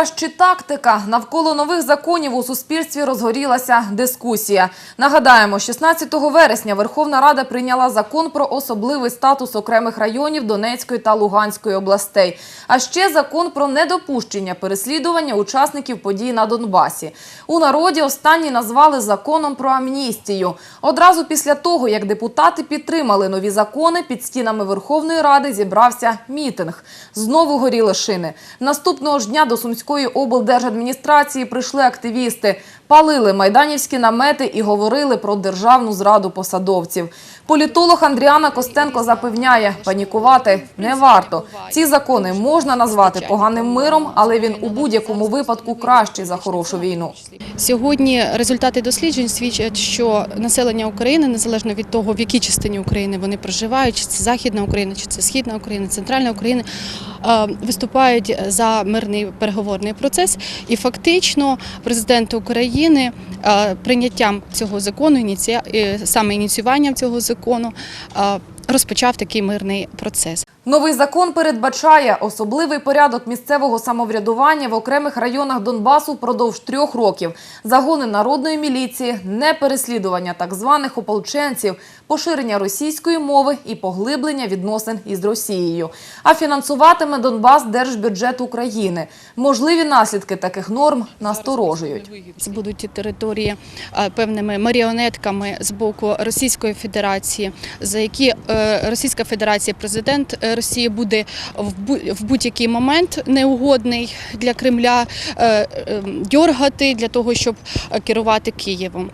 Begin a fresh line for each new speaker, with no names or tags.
Програш чи тактика навколо нових законів у суспільстві розгорілася дискусія. Нагадаємо, 16 вересня Верховна Рада прийняла закон про особливий статус окремих районів Донецької та Луганської областей, а ще закон про недопущення переслідування учасників подій на Донбасі. У народі останні назвали законом про амністію. Одразу після того, як депутати підтримали нові закони, під стінами Верховної Ради зібрався мітинг. Знову горіли шини. Наступного ж дня до Сумської облдержадміністрації прийшли активісти, палили майданівські намети і говорили про державну зраду посадовців. Політолог Андріана Костенко запевняє, панікувати не варто. Ці закони можна назвати поганим миром, але він у будь-якому випадку кращий за хорошу війну.
Сьогодні результати досліджень свідчать, що населення України, незалежно від того, в якій частині України вони проживають, чи це Західна Україна, чи це Східна Україна, Центральна Україна, е, виступають за мирний переговорний процес. І фактично президент України е, прийняттям цього закону, е, саме ініціюванням цього закону, е, розпочав такий мирний процес.
Новий закон передбачає особливий порядок місцевого самоврядування в окремих районах Донбасу впродовж трьох років, загони народної міліції, непереслідування так званих ополченців, поширення російської мови і поглиблення відносин із Росією. А фінансуватиме Донбас держбюджет України. Можливі наслідки таких норм насторожують.
Це будуть ті території певними маріонетками з боку Російської Федерації, за які е, Російська Федерація, президент е, Росії буде в бу- в будь-який момент неугодний для Кремля е, е, дьоргати для того, щоб е, керувати Києвом.